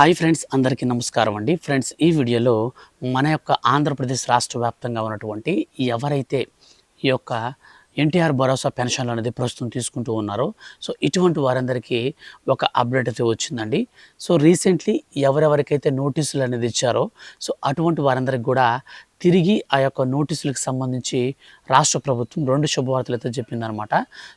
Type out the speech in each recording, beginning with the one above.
Hi friends అందరికీ నమస్కారం అండి. ఫ్రెండ్స్ ఈ వీడియోలో మన యొక్క ఆంధ్రప్రదేశ్ రాష్ట్ర వ్యాప్తంగా ఉన్నటువంటి ఎవరైతే ఈ యొక్క ఎన్టీఆర్ భరోసా పెన్షన్లు అనేది ప్రస్తుతం తీసుకుంటూ ఉన్నారో సో ఇటువంటి వారందరికీ ఒక అప్డేట్ అయితే వచ్చిందండి. సో రీసెంట్లీ ఎవరెవరికైతే నోటీసులు అనేది ఇచ్చారో సో అటువంటి వారందరికి కూడా తిరిగి ఆ యొక్క నోటీసులకు సంబంధించి రాష్ట్ర ప్రభుత్వం రెండు శుభవార్తలు అయితే చెప్పిందనమాట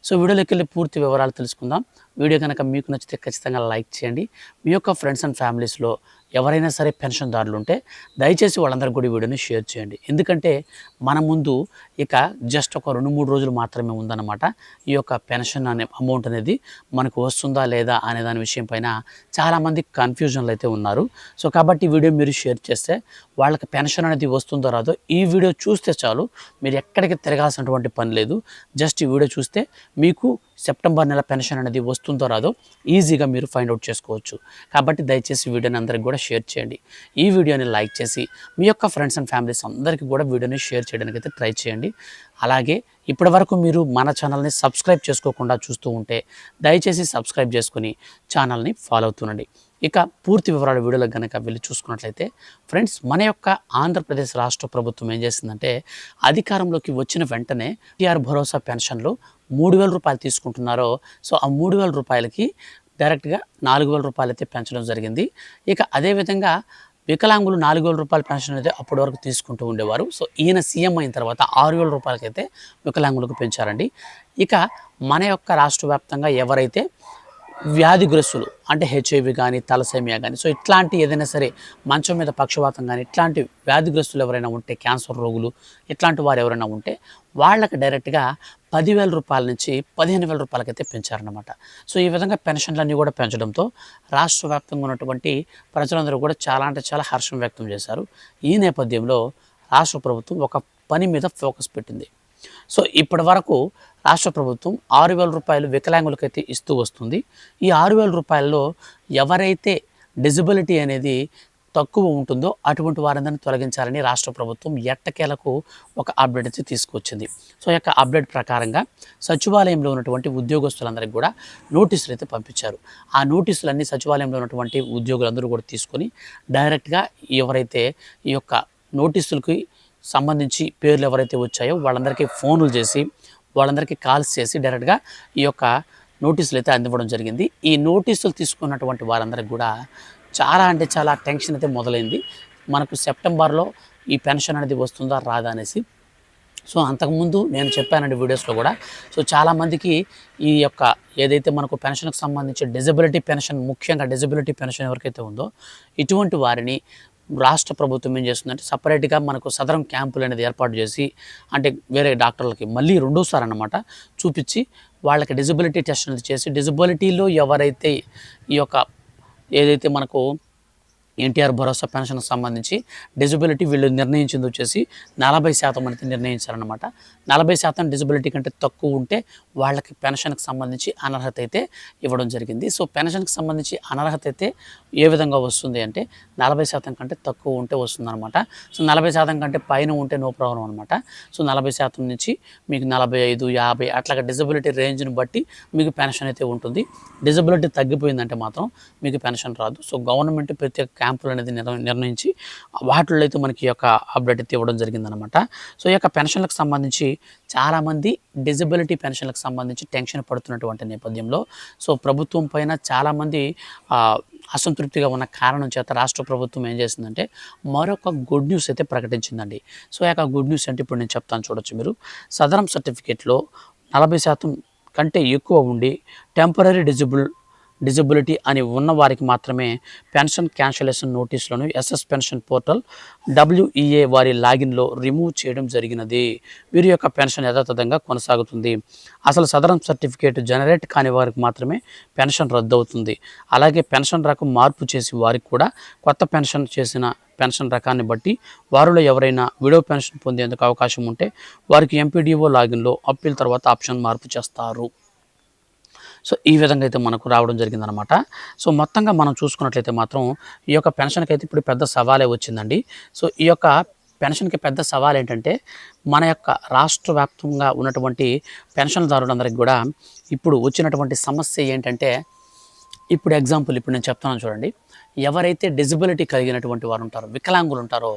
సో వీడియోలోకి వెళ్ళి పూర్తి వివరాలు తెలుసుకుందాం. వీడియో కనుక మీకు నచ్చితే ఖచ్చితంగా లైక్ చేయండి. మీ యొక్క ఫ్రెండ్స్ అండ్ ఫ్యామిలీస్లో ఎవరైనా సరే పెన్షన్దారులు ఉంటే దయచేసి వాళ్ళందరికీ కూడా వీడియోని షేర్ చేయండి. ఎందుకంటే మన ముందు ఇక జస్ట్ ఒక రెండు మూడు రోజులు మాత్రమే ఉందన్నమాట. ఈ యొక్క పెన్షన్ అనే అమౌంట్ అనేది మనకు వస్తుందా లేదా అనే దాని విషయం పైన చాలామంది కన్ఫ్యూజన్లు అయితే ఉన్నారు. సో కాబట్టి వీడియో మీరు షేర్ చేస్తే వాళ్ళకి పెన్షన్ అనేది వస్తుందో రాదో ఈ వీడియో చూస్తే చాలు. మీరు ఎక్కడికి తిరగాల్సినటువంటి పని లేదు. జస్ట్ ఈ వీడియో చూస్తే మీకు సెప్టెంబర్ నెల పెన్షన్ అనేది వస్తుందో రాదో ఈజీగా మీరు ఫైండ్ అవుట్ చేసుకోవచ్చు. కాబట్టి దయచేసి వీడియోని అందరికి కూడా షేర్ చేయండి. ఈ వీడియోని లైక్ చేసి మీ యొక్క ఫ్రెండ్స్ అండ్ ఫ్యామిలీస్ అందరికీ కూడా వీడియోని షేర్ చేయడానికి అయితే ట్రై చేయండి. అలాగే ఇప్పటివరకు మీరు మన ఛానల్ని సబ్స్క్రైబ్ చేసుకోకుండా చూస్తూ ఉంటే దయచేసి సబ్స్క్రైబ్ చేసుకుని ఛానల్ని ఫాలో అవుతుండండి. ఇక పూర్తి వివరాల వీడియోలో కనుక వెళ్ళి చూసుకున్నట్లయితే ఫ్రెండ్స్ మన యొక్క ఆంధ్రప్రదేశ్ రాష్ట్ర ప్రభుత్వం ఏం చేసిందంటే అధికారంలోకి వచ్చిన వెంటనే టీఆర్ భరోసా పెన్షన్లు మూడు వేల రూపాయలు తీసుకుంటున్నారో సో ఆ మూడు వేల రూపాయలకి డైరెక్ట్గా నాలుగు వేల రూపాయలు అయితే పెంచడం జరిగింది. ఇక అదేవిధంగా వికలాంగులు నాలుగు వేల రూపాయల పెన్షన్ అయితే అప్పటి వరకు తీసుకుంటూ ఉండేవారు. సో ఈయన సీఎం అయిన తర్వాత ఆరు వేల రూపాయలకైతే వికలాంగులకు పెంచారండి. ఇక మన యొక్క రాష్ట్ర వ్యాప్తంగా ఎవరైతే వ్యాధిగ్రస్తులు అంటే హెచ్ఐవి కానీ తలసేమియా కానీ సో ఇట్లాంటి ఏదైనా సరే మంచం మీద పక్షవాతం కానీ ఇట్లాంటి వ్యాధిగ్రస్తులు ఎవరైనా ఉంటే క్యాన్సర్ రోగులు ఇట్లాంటి వారు ఎవరైనా ఉంటే వాళ్ళకి డైరెక్ట్గా పదివేల రూపాయల నుంచి పదిహేను వేల రూపాయలకైతే పెంచారనమాట సో ఈ విధంగా పెన్షన్లన్నీ కూడా పెంచడంతో రాష్ట్ర వ్యాప్తంగా ఉన్నటువంటి ప్రజలందరూ కూడా చాలా అంటే చాలా హర్షం వ్యక్తం చేశారు. ఈ నేపథ్యంలో రాష్ట్ర ప్రభుత్వం ఒక పని మీద ఫోకస్ పెట్టింది. సో ఇప్పటి వరకు రాష్ట్ర ప్రభుత్వం ఆరు వేల రూపాయలు వికలాంగులకైతే ఇస్తూ వస్తుంది. ఈ ఆరు వేల రూపాయల్లో ఎవరైతే డిజబిలిటీ అనేది తక్కువ ఉంటుందో అటువంటి వారందరిని తొలగించాలని రాష్ట్ర ప్రభుత్వం ఎట్టకేలకు ఒక అప్డేట్ అయితే తీసుకొచ్చింది. సో యొక్క అప్డేట్ ప్రకారంగా సచివాలయంలో ఉన్నటువంటి ఉద్యోగస్తులందరికీ కూడా నోటీసులు అయితే పంపించారు. ఆ నోటీసులన్నీ సచివాలయంలో ఉన్నటువంటి ఉద్యోగులందరూ కూడా తీసుకొని డైరెక్ట్గా ఎవరైతే ఈ యొక్క నోటీసులకి సంబంధించి పేర్లు ఎవరైతే వచ్చాయో వాళ్ళందరికీ ఫోన్లు చేసి వాళ్ళందరికీ కాల్స్ చేసి డైరెక్ట్గా ఈ యొక్క నోటీసులు అయితే అందివ్వడం జరిగింది. ఈ నోటీసులు తీసుకున్నటువంటి వారందరికి కూడా చాలా అంటే చాలా టెన్షన్ అయితే మొదలైంది. మనకు సెప్టెంబర్లో ఈ పెన్షన్ అనేది వస్తుందా రాదా అనేసి. సో అంతకుముందు నేను చెప్పానండి వీడియోస్లో కూడా. సో చాలామందికి ఈ యొక్క ఏదైతే మనకు పెన్షన్కి సంబంధించి డిజబిలిటీ పెన్షన్ ముఖ్యంగా డిజబిలిటీ పెన్షన్ ఎవరికైతే ఉందో ఇటువంటి వారిని రాష్ట్ర ప్రభుత్వం ఏం చేస్తుందంటే సపరేట్గా మనకు సదరం క్యాంపులు అనేది ఏర్పాటు చేసి అంటే వేరే డాక్టర్లకి మళ్ళీ రెండోసారి అనమాట చూపించి వాళ్ళకి డిజబిలిటీ టెస్ట్ అనేది చేసి డిజబిలిటీలో ఎవరైతే ఈ యొక్క ఏదైతే మనకు ఎన్టీఆర్ భరోసా పెన్షన్కి సంబంధించి డిజబిలిటీ వీళ్ళు నిర్ణయించింది వచ్చేసి నలభై శాతం అనేది నిర్ణయించారనమాట నలభై శాతం డిజబిలిటీ కంటే తక్కువ ఉంటే వాళ్ళకి పెన్షన్కి సంబంధించి అనర్హత అయితే ఇవ్వడం జరిగింది. సో పెన్షన్కి సంబంధించి అనర్హత అయితే ఏ విధంగా వస్తుంది అంటే నలభై శాతం కంటే తక్కువ ఉంటే వస్తుందన్నమాట. సో నలభై శాతం కంటే పైన ఉంటే నో ప్రాబ్లం అనమాట సో నలభై శాతం నుంచి మీకు నలభై ఐదు యాభై అట్లాగా డిజబిలిటీ రేంజ్ని బట్టి మీకు పెన్షన్ అయితే ఉంటుంది. డిజబిలిటీ తగ్గిపోయిందంటే మాత్రం మీకు పెన్షన్ రాదు. సో గవర్నమెంట్ ప్రత్యేక క్యాంపులు అనేది నిర్ణయించి వాటిల్లో అయితే మనకి ఈ యొక్క అప్డేట్ అయితే ఇవ్వడం జరిగిందనమాట సో ఈ యొక్క పెన్షన్లకు సంబంధించి చాలామంది డిజబిలిటీ పెన్షన్లకు సంబంధించి టెన్షన్ పడుతున్నటువంటి నేపథ్యంలో సో ప్రభుత్వం పైన చాలామంది అసంతృప్తిగా ఉన్న కారణం చేత రాష్ట్ర ప్రభుత్వం ఏం చేసిందంటే మరొక గుడ్ న్యూస్ అయితే ప్రకటించిందండి. సో యొక్క గుడ్ న్యూస్ అంటే ఇప్పుడు నేను చెప్తాను చూడొచ్చు మీరు. సదరం సర్టిఫికేట్లో నలభై శాతం కంటే ఎక్కువ ఉండి టెంపరీ డిజిబుల్ డిజబిలిటీ అని ఉన్న వారికి మాత్రమే పెన్షన్ క్యాన్సిలేషన్ నోటీసులను ఎస్ఎస్ పెన్షన్ పోర్టల్ డబ్ల్యూఈఏ వారి లాగిన్లో రిమూవ్ చేయడం జరిగినది. వీరి యొక్క పెన్షన్ యథాతథంగా కొనసాగుతుంది. అసలు సదరం సర్టిఫికేట్ జనరేట్ కాని వారికి మాత్రమే పెన్షన్ రద్దు అవుతుంది అలాగే పెన్షన్ రకం మార్పు చేసి వారికి కూడా కొత్త పెన్షన్ చేసిన పెన్షన్ రకాన్ని బట్టి వారిలో ఎవరైనా విడో పెన్షన్ పొందేందుకు అవకాశం ఉంటే వారికి ఎంపీడీఓ లాగిన్లో అప్పీల్ తర్వాత ఆప్షన్ మార్పు చేస్తారు. సో ఈ విధంగా అయితే మనకు రావడం జరిగిందనమాట సో మొత్తంగా మనం చూసుకున్నట్లయితే మాత్రం ఈ యొక్క పెన్షన్కి అయితే ఇప్పుడు పెద్ద సవాలే వచ్చిందండి. సో ఈ యొక్క పెన్షన్కి పెద్ద సవాల్ ఏంటంటే మన యొక్క రాష్ట్ర వ్యాప్తంగా ఉన్నటువంటి పెన్షన్దారులందరికీ కూడా ఇప్పుడు వచ్చినటువంటి సమస్య ఏంటంటే ఇప్పుడు ఎగ్జాంపుల్ ఇప్పుడు నేను చెప్తున్నాను చూడండి. ఎవరైతే డిజబిలిటీ కలిగినటువంటి వారు ఉంటారో వికలాంగులు ఉంటారో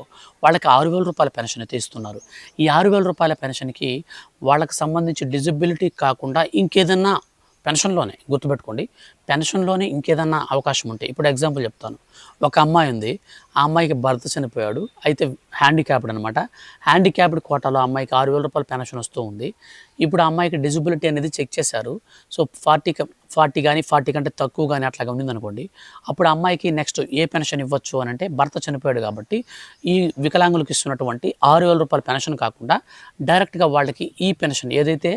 వాళ్ళకి ఆరు వేల రూపాయల పెన్షన్ అయితే ఇస్తున్నారు. ఈ ఆరు వేల రూపాయల పెన్షన్కి వాళ్ళకి సంబంధించి డిజబిలిటీ కాకుండా ఇంకేదన్నా పెన్షన్లోనే గుర్తుపెట్టుకోండి. పెన్షన్లోనే ఇంకేదన్నా అవకాశం ఉంటే ఇప్పుడు ఎగ్జాంపుల్ చెప్తాను. ఒక అమ్మాయి ఉంది. ఆ అమ్మాయికి భర్త చనిపోయాడు. అయితే హ్యాండిక్యాప్డ్ అనమాట హ్యాండిక్యాప్డ్ కోటాలో అమ్మాయికి ఆరు వేల రూపాయల పెన్షన్ వస్తూ ఉంది. ఇప్పుడు ఆ అమ్మాయికి డిజిబిలిటీ అనేది చెక్ చేశారు. సో ఫార్టీ ఫార్టీ కానీ ఫార్టీ కంటే తక్కువ కానీ అట్లాగా ఉంది అనుకోండి అప్పుడు అమ్మాయికి నెక్స్ట్ ఏ పెన్షన్ ఇవ్వచ్చు అని అంటే భర్త చనిపోయాడు కాబట్టి ఈ వికలాంగులకు ఇస్తున్నటువంటి ఆరు వేల రూపాయల పెన్షన్ కాకుండా డైరెక్ట్గా వాళ్ళకి ఈ పెన్షన్ ఏదైతే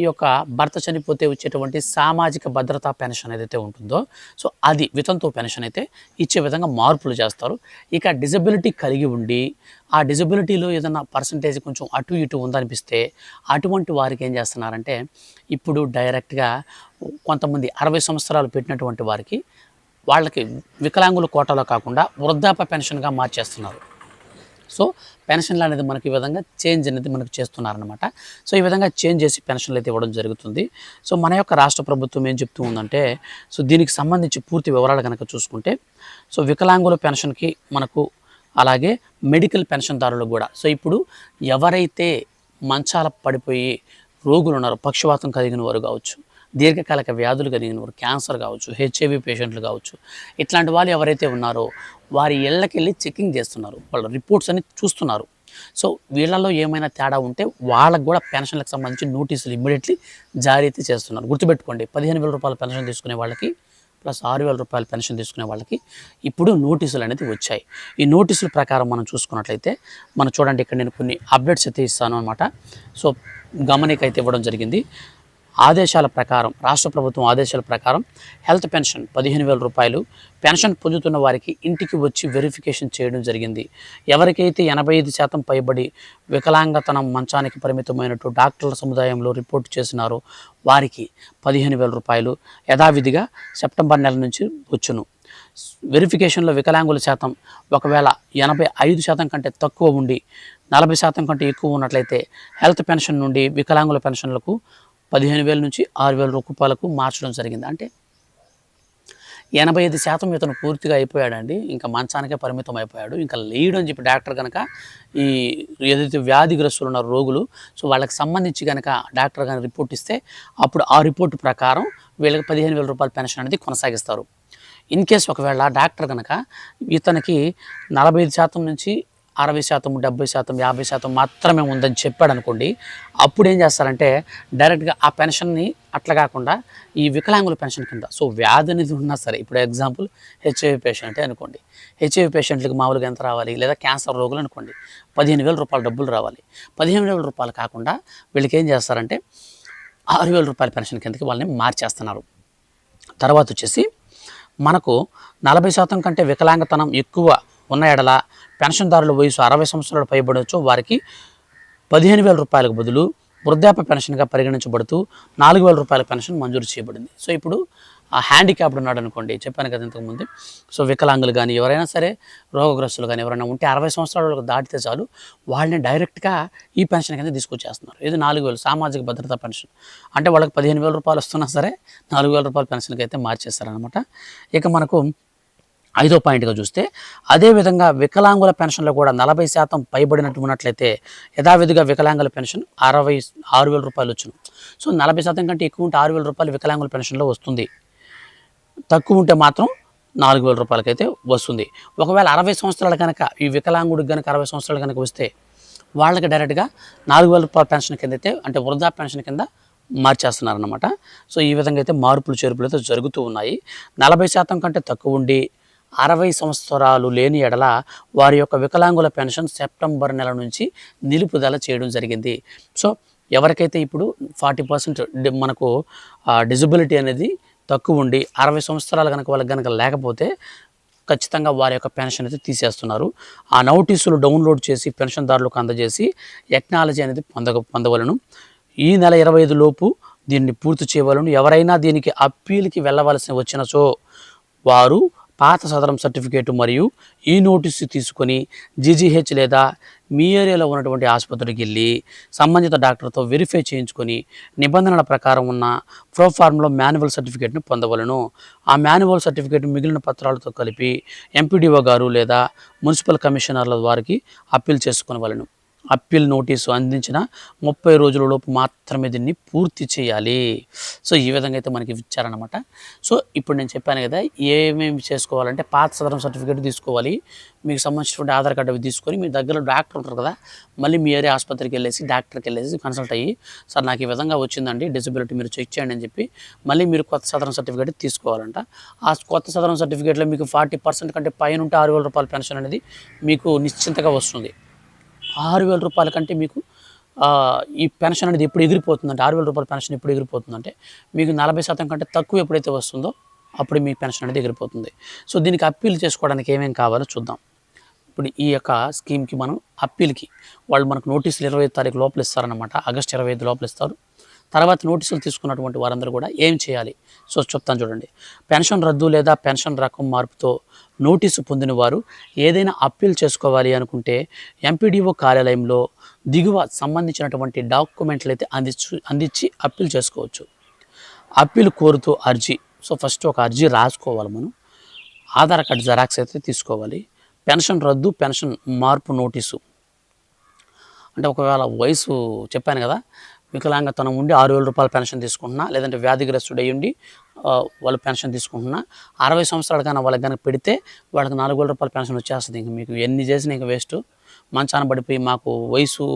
ఈ యొక్క భర్త చనిపోతే వచ్చేటువంటి సామాజిక భద్రతా పెన్షన్ ఏదైతే ఉంటుందో సో అది వితంతు పెన్షన్ అయితే ఇచ్చే విధంగా మార్పులు చేస్తారు. ఇక డిజబిలిటీ కలిగి ఉండి ఆ డిజబిలిటీలో ఏదైనా పర్సంటేజ్ కొంచెం అటు ఇటు ఉందనిపిస్తే అటువంటి వారికి ఏం చేస్తున్నారంటే ఇప్పుడు డైరెక్ట్గా కొంతమంది అరవై సంవత్సరాలు పెట్టినటువంటి వారికి వాళ్ళకి వికలాంగుల కోటాలో కాకుండా వృద్ధాప్య పెన్షన్గా మార్చేస్తున్నారు. సో పెన్షన్లు అనేది మనకి ఈ విధంగా చేంజ్ అనేది మనకు చేస్తున్నారనమాట సో ఈ విధంగా చేంజ్ చేసి పెన్షన్లు అయితే ఇవ్వడం జరుగుతుంది. సో మన యొక్క రాష్ట్ర ప్రభుత్వం ఏం చెప్తూ ఉందంటే సో దీనికి సంబంధించి పూర్తి వివరాలు కనుక చూసుకుంటే సో వికలాంగుల పెన్షన్కి మనకు అలాగే మెడికల్ పెన్షన్దారులకు కూడా సో ఇప్పుడు ఎవరైతే మంచాల పడిపోయి రోగులు ఉన్నారో పక్షవాతం కలిగిన వారు కావచ్చు దీర్ఘకాలిక వ్యాధులు కలిగిన వారు క్యాన్సర్ కావచ్చు హెచ్ఐవి పేషెంట్లు కావచ్చు ఇట్లాంటి వాళ్ళు ఎవరైతే ఉన్నారో వారి ఇళ్ళకి వెళ్ళి చెకింగ్ చేస్తున్నారు. వాళ్ళ రిపోర్ట్స్ అన్ని చూస్తున్నారు. సో వీళ్ళలో ఏమైనా తేడా ఉంటే వాళ్ళకు కూడా పెన్షన్లకు సంబంధించి నోటీసులు ఇమ్మీడియట్లీ జారీ అయితే చేస్తున్నారు. గుర్తుపెట్టుకోండి పదిహేను వేల రూపాయల పెన్షన్ తీసుకునే వాళ్ళకి ప్లస్ ఆరు వేల రూపాయల పెన్షన్ తీసుకునే వాళ్ళకి ఇప్పుడు నోటీసులు అనేది వచ్చాయి. ఈ నోటీసుల ప్రకారం మనం చూసుకున్నట్లయితే మనం చూడండి ఇక్కడ నేను కొన్ని అప్డేట్స్ అయితే ఇస్తాను అనమాట సో గమనిక అయితే ఇవ్వడం జరిగింది. ఆదేశాల ప్రకారం రాష్ట్ర ప్రభుత్వం ఆదేశాల ప్రకారం హెల్త్ పెన్షన్ పదిహేను వేల రూపాయలు పెన్షన్ పొందుతున్న వారికి ఇంటికి వచ్చి వెరిఫికేషన్ చేయడం జరిగింది. ఎవరికైతే ఎనభై ఐదు శాతం పైబడి వికలాంగతనం మంచానికి పరిమితమైనట్టు డాక్టర్ల సముదాయంలో రిపోర్ట్ చేసినారో వారికి పదిహేను వేల రూపాయలు యథావిధిగా సెప్టెంబర్ నెల నుంచి వచ్చును. వెరిఫికేషన్లో వికలాంగుల శాతం ఒకవేళ ఎనభై ఐదు శాతం కంటే తక్కువ ఉండి నలభై శాతం కంటే ఎక్కువ ఉన్నట్లయితే హెల్త్ పెన్షన్ నుండి వికలాంగుల పెన్షన్లకు పదిహేను వేల నుంచి ఆరు వేల రూపాయలకు మార్చడం జరిగింది. అంటే ఎనభై ఐదు శాతం ఇతను పూర్తిగా అయిపోయాడండి. ఇంకా మంచానికే పరిమితం అయిపోయాడు. ఇంకా లేడు అని చెప్పి డాక్టర్ కనుక ఈ ఏదైతే వ్యాధిగ్రస్తులు ఉన్నారో రోగులు సో వాళ్ళకి సంబంధించి కనుక డాక్టర్ కనుక రిపోర్ట్ ఇస్తే అప్పుడు ఆ రిపోర్ట్ ప్రకారం వీళ్ళకి పదిహేను వేల రూపాయల పెన్షన్ అనేది కొనసాగిస్తారు. ఇన్ కేస్ ఒకవేళ డాక్టర్ కనుక ఇతనికి నలభై ఐదు శాతం నుంచి అరవై శాతం డెబ్బై శాతం యాభై శాతం మాత్రమే ఉందని చెప్పాడు అనుకోండి అప్పుడు ఏం చేస్తారంటే డైరెక్ట్గా ఆ పెన్షన్ని అట్లా కాకుండా ఈ వికలాంగుల పెన్షన్ కింద సో వ్యాధి అనేది ఉన్నా సరే ఇప్పుడు ఎగ్జాంపుల్ హెచ్ఐవి పేషెంటే అనుకోండి హెచ్ఐవి పేషెంట్లకు మామూలుగా ఎంత రావాలి? లేదా క్యాన్సర్ రోగులు అనుకోండి పదిహేను వేల రూపాయల డబ్బులు రావాలి. పదిహేను వేల రూపాయలు కాకుండా వీళ్ళకి ఏం చేస్తారంటే ఆరు వేల రూపాయల పెన్షన్ కిందకి వాళ్ళని మార్చేస్తున్నారు. తర్వాత వచ్చేసి మనకు నలభై శాతం కంటే వికలాంగతనం ఎక్కువ ఉన్న ఎడల పెన్షన్దారుల వయసు అరవై సంవత్సరాలు పైబడవచ్చు వారికి పదిహేను వేల రూపాయలకు బదులు వృద్ధాప్య పెన్షన్గా పరిగణించబడుతూ నాలుగు వేల రూపాయల పెన్షన్ మంజూరు చేయబడింది. సో ఇప్పుడు ఆ హ్యాండిక్యాప్డ్ ఉన్నాడు అనుకోండి చెప్పాను కదా ఇంతకుముందు సో వికలాంగులు కానీ ఎవరైనా సరే రోగగ్రస్తులు కానీ ఎవరైనా ఉంటే అరవై సంవత్సరాలు దాటితే చాలు వాళ్ళని డైరెక్ట్గా ఈ పెన్షన్ కింద తీసుకొచ్చేస్తున్నారు. ఇది నాలుగు వేలు సామాజిక భద్రతా పెన్షన్. అంటే వాళ్ళకి పదిహేను వేల రూపాయలు వస్తున్నా సరే నాలుగు వేల రూపాయల పెన్షన్కి అయితే మార్చేస్తారనమాట ఇక మనకు ఐదో పాయింట్గా చూస్తే అదేవిధంగా వికలాంగుల పెన్షన్లో కూడా నలభై శాతం పైబడినట్టు ఉన్నట్లయితే యథావిధిగా వికలాంగుల పెన్షన్ అరవై ఆరు వేల రూపాయలు వచ్చును. సో నలభై శాతం కంటే ఎక్కువ ఉంటే ఆరు వేల రూపాయలు వికలాంగుల పెన్షన్లో వస్తుంది. తక్కువ ఉంటే మాత్రం నాలుగు వేల రూపాయలకైతే వస్తుంది. ఒకవేళ అరవై సంవత్సరాలు కనుక ఈ వికలాంగుడికి కనుక అరవై సంవత్సరాలు కనుక వస్తే వాళ్ళకి డైరెక్ట్గా నాలుగు వేల రూపాయల పెన్షన్ కింద అయితే అంటే వృద్ధా పెన్షన్ కింద మార్చేస్తున్నారన్నమాట. సో ఈ విధంగా అయితే మార్పులు చేర్పులు అయితే జరుగుతూ ఉన్నాయి. నలభై శాతం కంటే తక్కువ ఉండి అరవై సంవత్సరాలు లేని ఎడల వారి యొక్క వికలాంగుల పెన్షన్ సెప్టెంబర్ నెల నుంచి నిలుపుదల చేయడం జరిగింది. సో ఎవరికైతే ఇప్పుడు ఫార్టీ పర్సెంట్ మనకు డిజబిలిటీ అనేది తక్కువ ఉండి అరవై సంవత్సరాలు కనుక వాళ్ళకి కనుక లేకపోతే ఖచ్చితంగా వారి యొక్క పెన్షన్ అయితే తీసేస్తున్నారు. ఆ నోటీసులు డౌన్లోడ్ చేసి పెన్షన్దారులకు అందజేసి టెక్నాలజీ అనేది పొంద పొందవలను. ఈ నెల ఇరవై ఐదు లోపు దీన్ని పూర్తి చేయవలను. ఎవరైనా దీనికి అప్పీల్కి వెళ్ళవలసి వచ్చినచో వారు పాత సదరం సర్టిఫికేట్ మరియు ఈ నోటీసు తీసుకొని జీజీహెచ్ లేదా మీ ఏరియాలో ఉన్నటువంటి ఆసుపత్రికి వెళ్ళి సంబంధిత డాక్టర్తో వెరిఫై చేయించుకొని నిబంధనల ప్రకారం ఉన్న ప్రోఫార్మ్లో మాన్యువల్ సర్టిఫికేట్ను పొందవలను. ఆ మాన్యువల్ సర్టిఫికేట్ మిగిలిన పత్రాలతో కలిపి ఎంపీడీఓ గారు లేదా మున్సిపల్ కమిషనర్ల వారికి అప్పీల్ చేసుకునవలను. అప్పీల్ నోటీసు అందించిన ముప్పై రోజులలోపు మాత్రమే దీన్ని పూర్తి చేయాలి. సో ఈ విధంగా అయితే మనకి ఇచ్చారనమాట సో ఇప్పుడు నేను చెప్పాను కదా ఏమేమి చేసుకోవాలంటే పాత సదరం సర్టిఫికేట్ తీసుకోవాలి. మీకు సంబంధించినటువంటి ఆధార్ కార్డు అవి తీసుకొని మీ దగ్గర డాక్టర్ ఉంటారు కదా మళ్ళీ మీ ఏరియా ఆసుపత్రికి వెళ్ళేసి డాక్టర్కి వెళ్ళేసి కన్సల్ట్ అయ్యి సార్ నాకు ఈ విధంగా వచ్చిందండి డిసబిలిటీ మీరు చెక్ చేయండి అని చెప్పి మళ్ళీ మీరు కొత్త సదరం సర్టిఫికేట్ తీసుకోవాలంట. ఆ కొత్త సదరం సర్టిఫికేట్లో మీకు ఫార్టీ పర్సెంట్ కంటే పైన ఉంటే ఆరు వేల రూపాయల పెన్షన్ అనేది మీకు నిశ్చింతగా వస్తుంది. ఆరు వేల రూపాయల కంటే మీకు ఈ పెన్షన్ అనేది ఎప్పుడు ఎగిరిపోతుందంటే ఆరు వేల రూపాయల పెన్షన్ ఎప్పుడు ఎగిరిపోతుందంటే మీకు నలభై శాతం కంటే తక్కువ ఎప్పుడైతే వస్తుందో అప్పుడు మీ పెన్షన్ అనేది ఎగిరిపోతుంది. సో దీనికి అప్పీల్ చేసుకోవడానికి ఏమేమి కావాలో చూద్దాం. ఇప్పుడు ఈ యొక్క స్కీమ్కి మనం అప్పీల్కి వాళ్ళు మనకు నోటీసులు ఇరవై ఐదు తారీఖు లోపల ఇస్తారనమాట ఆగస్ట్ ఇరవై ఐదు లోపల ఇస్తారు. తర్వాత నోటీసులు తీసుకున్నటువంటి వారందరూ కూడా ఏం చేయాలి? సో చెప్తాను చూడండి. పెన్షన్ రద్దు లేదా పెన్షన్ రకం మార్పుతో నోటీసు పొందిన వారు ఏదైనా అప్పీల్ చేసుకోవాలి అనుకుంటే ఎంపీడీఓ కార్యాలయంలో దిగువ సంబంధించినటువంటి డాక్యుమెంట్లు అయితే అందించు అందించి అప్పీల్ చేసుకోవచ్చు. అప్పీల్ కోరుతూ అర్జీ సో ఫస్ట్ ఒక అర్జీ రాసుకోవాలి మనం. ఆధార్ కార్డు జెరాక్స్ అయితే తీసుకోవాలి. పెన్షన్ రద్దు పెన్షన్ మార్పు నోటీసు. అంటే ఒకవేళ వయసు చెప్పాను కదా వికలాంగతనం ఉండి ఆరు వేల రూపాయల పెన్షన్ తీసుకుంటున్నా లేదంటే వ్యాధిగ్రస్తుడు అయ్యి ఉండి వాళ్ళు పెన్షన్ తీసుకుంటున్నా. అరవై సంవత్సరాలు కానీ వాళ్ళకి కనుక పెడితే వాళ్ళకి నాలుగు వేల రూపాయల పెన్షన్ వచ్చేస్తుంది. ఇంక మీకు ఎన్ని చేసినా ఇంకా వేస్ట్. మంచాన పడిపోయి మాకు వయసు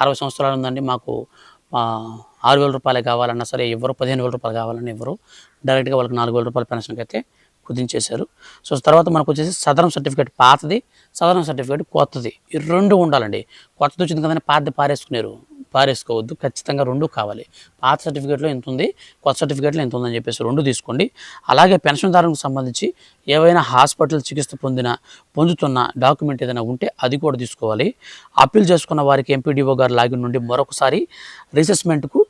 అరవై సంవత్సరాలు ఉందండి మాకు ఆరు వేల రూపాయలు కావాలన్నా సరే ఎవరు పదిహేను వేల రూపాయలు కావాలన్నా ఎవరు డైరెక్ట్గా వాళ్ళకి నాలుగు వేల రూపాయల పెన్షన్కి అయితే కుదించేశారు. సో తర్వాత మనకు వచ్చేసి సదరం సర్టిఫికేట్ పాతది. సదరం సర్టిఫికేట్ కొత్తది. ఈ రెండు ఉండాలండి. కొత్తది వచ్చింది కదండి పాతది పారేసుకునేరు. పారేసుకోవద్దు. ఖచ్చితంగా రెండు కావాలి. పాత సర్టిఫికేట్లో ఎంత ఉంది కొత్త సర్టిఫికేట్లో ఎంత ఉందని చెప్పేసి రెండు తీసుకోండి. అలాగే పెన్షన్దారులకు సంబంధించి ఏవైనా హాస్పిటల్ చికిత్స పొందిన పొందుతున్న డాక్యుమెంట్ ఏదైనా ఉంటే అది కూడా తీసుకోవాలి. అప్పీల్ చేసుకున్న వారికి ఎంపీడీఓ గారు లాగిన్ నుండి మరొకసారి రీసెస్మెంట్కు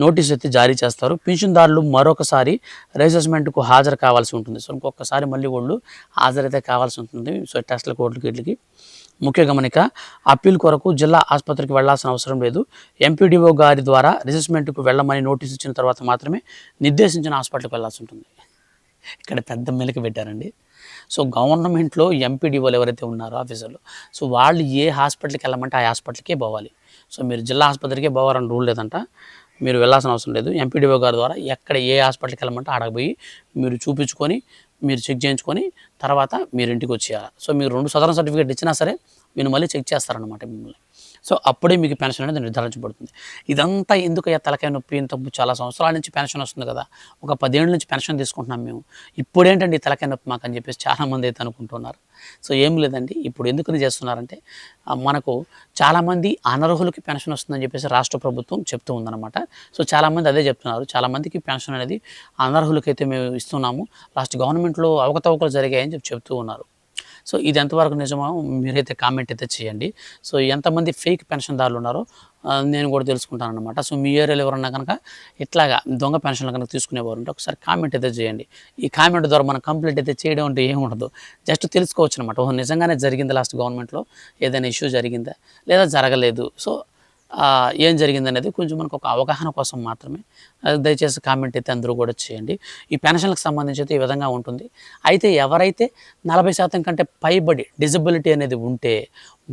నోటీస్ అయితే జారీ చేస్తారు. పెన్షన్దారులు మరొకసారి రిసెస్మెంట్కు హాజరు కావాల్సి ఉంటుంది. సో ఇంకొకసారి మళ్ళీ వాళ్ళు హాజరైతే కావాల్సి ఉంటుంది. సో టెస్ట్ల కోర్టుకి వీటికి. ముఖ్య గమనిక అప్పీల్ కొరకు జిల్లా ఆసుపత్రికి వెళ్ళాల్సిన అవసరం లేదు. ఎంపీడీఓ గారి ద్వారా రిజెస్మెంట్కు వెళ్ళమని నోటీస్ ఇచ్చిన తర్వాత మాత్రమే నిర్దేశించిన హాస్పిటల్కి వెళ్ళాల్సి ఉంటుంది. ఇక్కడ పెద్ద మెలికి పెట్టారండి. సో గవర్నమెంట్లో ఎంపీడీఓలు ఎవరైతే ఉన్నారో ఆఫీసర్లు సో వాళ్ళు ఏ హాస్పిటల్కి వెళ్ళమంటే ఆ హాస్పిటల్కే పోవాలి. సో మీరు జిల్లా ఆసుపత్రికే పోవాలని రూల్ లేదంట. మీరు వెళ్ళాల్సిన అవసరం లేదు. ఎంపీడీఓ గారి ద్వారా ఎక్కడ ఏ హాస్పిటల్కి వెళ్ళమంటే ఆడకపోయి మీరు చూపించుకొని మీరు చెక్ చేయించుకొని తర్వాత మీరు ఇంటికి వచ్చేయాలి. సో మీరు రెండు సదరణ సర్టిఫికేట్ ఇచ్చినా సరే మీరు మళ్ళీ చెక్ చేస్తారనమాట మిమ్మల్ని. సో అప్పుడే మీకు పెన్షన్ అనేది నిర్ధారించబడుతుంది. ఇదంతా ఎందుకు తలకాయ నొప్పి ఇంత చాలా సంవత్సరాల నుంచి పెన్షన్ వస్తుంది కదా. ఒక పదేళ్ళ నుంచి పెన్షన్ తీసుకుంటున్నాం మేము. ఇప్పుడేంటండి తలకాయ నొప్పి మాకు అని చెప్పేసి చాలామంది అయితే అనుకుంటున్నారు. సో ఏం లేదండి ఇప్పుడు ఎందుకని చేస్తున్నారంటే మనకు చాలామంది అనర్హులకి పెన్షన్ వస్తుందని చెప్పేసి రాష్ట్ర ప్రభుత్వం చెప్తూ ఉందన్నమాట. సో చాలామంది అదే చెప్తున్నారు. చాలామందికి పెన్షన్ అనేది అనర్హులకైతే మేము ఇస్తున్నాము. లాస్ట్ గవర్నమెంట్లో అవకతవకలు జరిగాయని చెప్పి చెప్తూ ఉన్నారు. సో ఇది ఎంతవరకు నిజమో మీరైతే కామెంట్ అయితే చేయండి. సో ఎంతమంది ఫేక్ పెన్షన్దారులు ఉన్నారో నేను కూడా తెలుసుకుంటాను అనమాట సో మీ ఏరియాలో ఎవరన్నా కనుక ఇట్లాగా దొంగ పెన్షన్లు కనుక తీసుకునేవారు ఉంటే ఒకసారి కామెంట్ అయితే చేయండి. ఈ కామెంట్ ద్వారా మనం కంప్లీట్ అయితే చేయడం అంటే ఏముండదు ఉండదు. జస్ట్ తెలుసుకోవచ్చు అనమాట ఓహో నిజంగానే జరిగింది లాస్ట్ గవర్నమెంట్లో? ఏదైనా ఇష్యూ జరిగిందా? లేదా జరగలేదు? సో ఏం ఏం జరిగిందనేది కొంచెం మనకు ఒక అవగాహన కోసం మాత్రమే. దయచేసి కామెంట్ అయితే అందరూ కూడా చేయండి. ఈ పెన్షన్లకు సంబంధించి అయితే ఈ విధంగా ఉంటుంది. అయితే ఎవరైతే నలభై శాతం కంటే పైబడి డిజబిలిటీ అనేది ఉంటే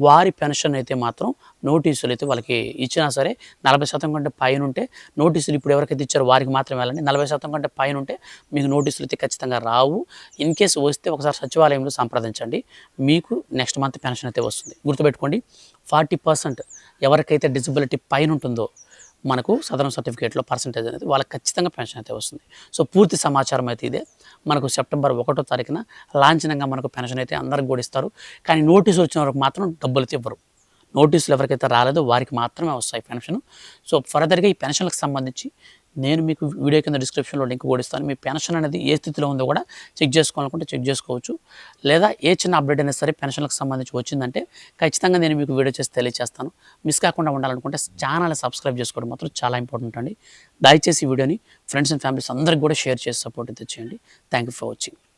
వారి పెన్షన్ అయితే మాత్రం నోటీసులు అయితే వాళ్ళకి ఇచ్చినా సరే నలభై శాతం కంటే పైన ఉంటే నోటీసులు ఇప్పుడు ఎవరికైతే ఇచ్చారో వారికి మాత్రమే వెళ్ళండి. నలభై శాతం కంటే పైన ఉంటే మీకు నోటీసులు అయితే ఖచ్చితంగా రావు. ఇన్ కేసు వస్తే ఒకసారి సచివాలయంలో సంప్రదించండి. మీకు నెక్స్ట్ మంత్ పెన్షన్ అయితే వస్తుంది. గుర్తుపెట్టుకోండి ఫార్టీ పర్సెంట్ ఎవరికైతే డిజబిలిటీ పైన ఉంటుందో మనకు సదరన్ సర్టిఫికేట్లో పర్సంటేజ్ అనేది వాళ్ళకి ఖచ్చితంగా పెన్షన్ అయితే వస్తుంది. సో పూర్తి సమాచారం అయితే ఇదే. మనకు సెప్టెంబర్ ఒకటో తారీఖున లాంఛనంగా మనకు పెన్షన్ అయితే అందరికి కూడా ఇస్తారు. కానీ నోటీసు వచ్చిన వరకు మాత్రం డబ్బులు అయితే ఇవ్వరు. నోటీసులు ఎవరికైతే రాలేదో వారికి మాత్రమే వస్తాయి పెన్షన్. సో ఫర్దర్గా ఈ పెన్షన్లకు సంబంధించి నేను మీకు వీడియో కింద డిస్క్రిప్షన్లో లింక్ కూడా ఇస్తాను. మీ పెన్షన్ అనేది ఏ స్థితిలో ఉందో కూడా చెక్ చేసుకోవాలనుకుంటే చెక్ చేసుకోవచ్చు. లేదా ఏ చిన్న అప్డేట్ అయినా సరే పెన్షన్లకు సంబంధించి వచ్చిందంటే ఖచ్చితంగా నేను మీకు వీడియో చేసి తెలియజేస్తాను మిస్ కాకుండా ఉండాలనుకుంటే ఛానల్ సబ్స్క్రైబ్ చేసుకోవడం మాత్రం చాలా ఇంపార్టెంట్ అండి. దయచేసి ఈ వీడియోని ఫ్రెండ్స్ అండ్ ఫ్యామిలీస్ అందరికి కూడా షేర్ చేసి సపోర్ట్ అయితే చేయండి. Thank you for watching